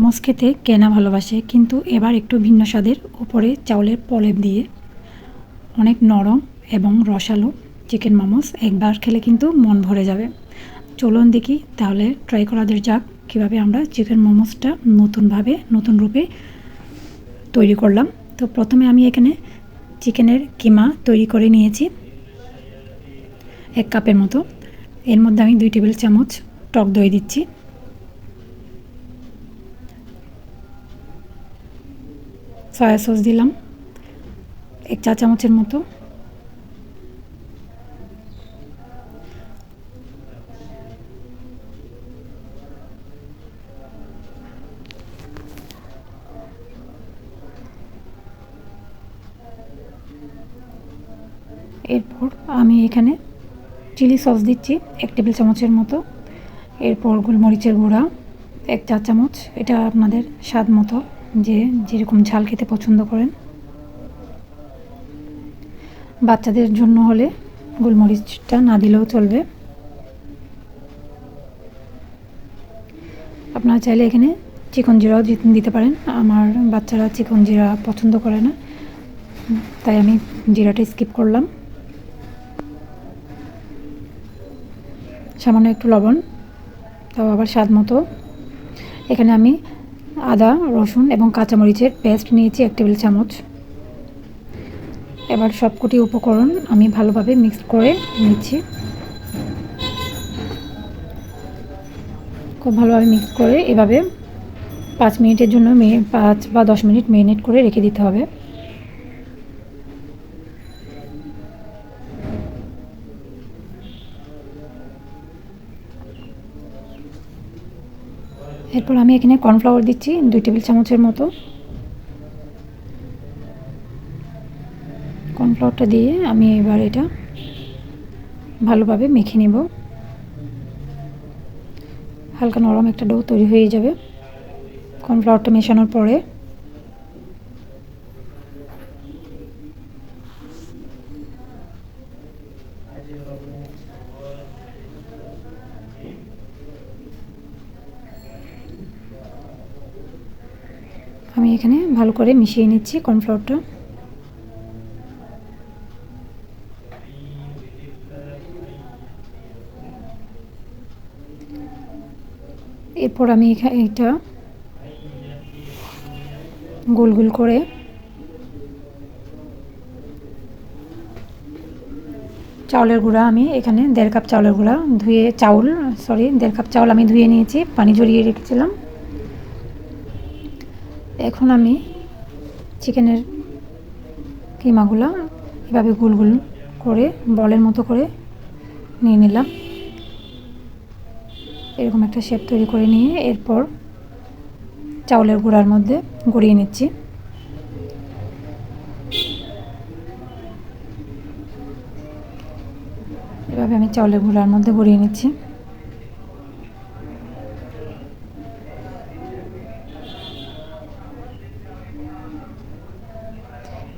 মোমোস খেতে কেনা ভালোবাসে, কিন্তু এবার একটু ভিন্ন স্বাদের উপরে চাউলের প্রলেপ দিয়ে। অনেক নরম এবং রসালো চিকেন মোমোস একবার খেলে কিন্তু মন ভরে যাবে। চলুন দেখি, তাহলে ট্রাই করা যাক কীভাবে আমরা চিকেন মোমোসটা নতুনভাবে, নতুন রূপে তৈরি করলাম। তো প্রথমে আমি এখানে চিকেনের কিমা তৈরি করে নিয়েছি এক কাপের মতো। এর মধ্যে আমি দুই টেবিল চামচ টক দই দিচ্ছি। সয়া সস দিলাম, এক চা চামচের মতো। এরপর আমি এখানে চিলি সস দিচ্ছি, এক টেবিল চামচের মতো। এরপর গোলমরিচের গুঁড়া, এক চা চামচ, এটা আপনাদের স্বাদ মতো। যে যেরকম ঝাল খেতে পছন্দ করেন। বাচ্চাদের জন্য হলে গোলমরিচটা না দিলেও চলবে। আপনারা চাইলে এখানে চিকন জিরাও দিতে পারেন। আমার বাচ্চারা চিকন জিরা পছন্দ করে না। তাই আমি জিরাটা স্কিপ করলাম। সামান্য একটু লবণ, তাও আবার স্বাদ মতো। এখানে আমি আদা, রসুন এবং কাঁচামরিচের পেস্ট নিয়েছি এক টেবিল চামচ। এবার সবকটি উপকরণ আমি ভালোভাবে মিক্স করে নিচ্ছি। খুব ভালোভাবে মিক্স করে এভাবে পাঁচ মিনিটের জন্য মে পাঁচ বা দশ মিনিট মেরিনেট করে রেখে দিতে হবে। এরপর আমি এখানে কর্নফ্লাওয়ার দিচ্ছি দুই টেবিল চামচের মতো। কর্নফ্লাওয়ারটা দিয়ে আমি এবার এটা ভালোভাবে মেখে নেব। হালকা নরম একটা ডো তৈরি হয়ে যাবে। কর্নফ্লাওয়ারটা মেশানোর পরে আমি এখানে ভালো করে মিশিয়ে নিচ্ছি কর্নফ্লাওয়ারটা। এরপর আমি এখানে এটা গোল গোল করে চাউলের গুঁড়া আমি এখানে দেড় কাপ চাউলের গুঁড়া ধুয়ে, চাউল সরি দেড় কাপ চাউল আমি ধুয়ে নিয়েছি, পানি জড়িয়ে রেখেছিলাম। এখন আমি চিকেনের কিমাগুলো এভাবে গুল গুল করে, বলের মতো করে নিয়ে নিলাম। এরকম একটা শেপ তৈরি করে নিয়ে এরপর চাউলের গুঁড়ার মধ্যে গড়িয়ে নিচ্ছি। এভাবে আমি চাউলের গুঁড়ার মধ্যে গড়িয়ে নিচ্ছি।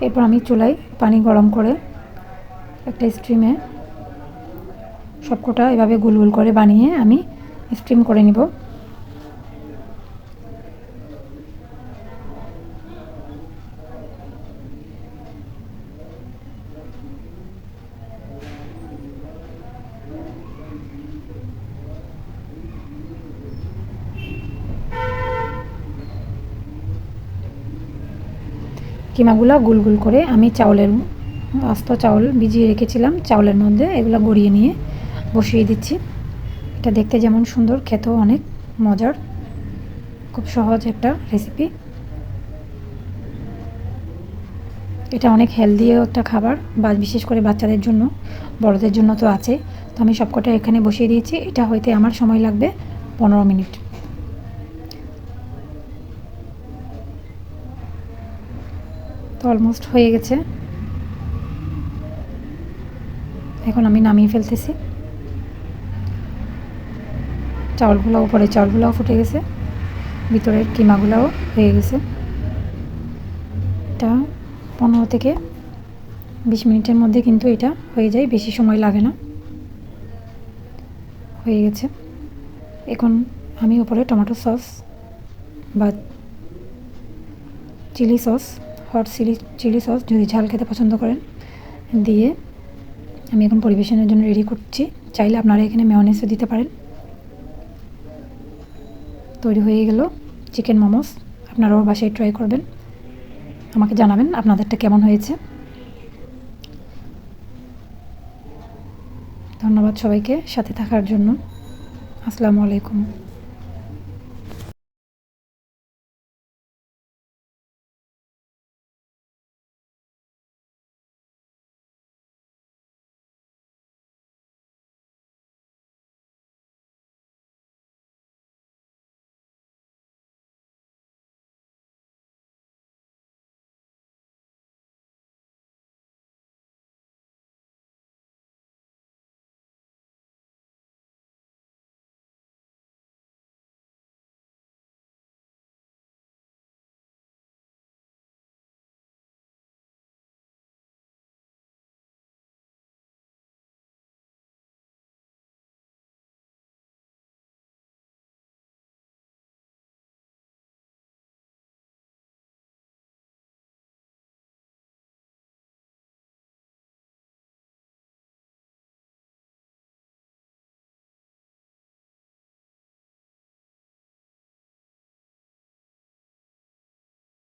এরপর আমি চুলাই পানি গরম করে একটা স্ট্রিমে সবকটা এভাবে গুল গুল করে বানিয়ে আমি স্টিম করে নিব। কিমাগুলো গুল গুল করে আমি চাউলের আস্ত চাউল ভিজিয়ে রেখেছিলাম, চাউলের মধ্যে এগুলো গড়িয়ে নিয়ে বসিয়ে দিচ্ছি। এটা দেখতে যেমন সুন্দর, খেতেও অনেক মজার, খুব সহজ একটা রেসিপি এটা অনেক হেলদিও একটা খাবার, বা বিশেষ করে বাচ্চাদের জন্য, বড়দের জন্য তো আছে। তো আমি সবকটা এখানে বসিয়ে দিয়েছি, এটা হইতে আমার সময় লাগবে পনেরো মিনিট। তো অলমোস্ট হয়ে গেছে। এখন আমি নামিয়ে ফেলতেছি। চাউলগুলো উপরে চাউলগুলোও ফুটে গেছে। ভিতরের কিমাগুলোও হয়ে গেছে। এটা পনেরো থেকে বিশ মিনিটের মধ্যে কিন্তু এটা হয়ে যায়, বেশি সময় লাগে না। হয়ে গেছে। এখন আমি উপরে টমেটো সস বা chilli sauce hot chilli chilli sauce যদি ঝাল খেতে পছন্দ করেন, দিয়ে আমি এখন পরিবেশনের জন্য রেডি করছি। চাইলে আপনারা এখানে মেয়নেসও দিতে পারেন। তৈরি হয়ে গেল চিকেন মোমোস আপনারাও বাসায় ট্রাই করবেন। আমাকে জানাবেন আপনাদেরটা কেমন হয়েছে। ধন্যবাদ সবাইকে সাথে থাকার জন্য। আসসালামু আলাইকুম।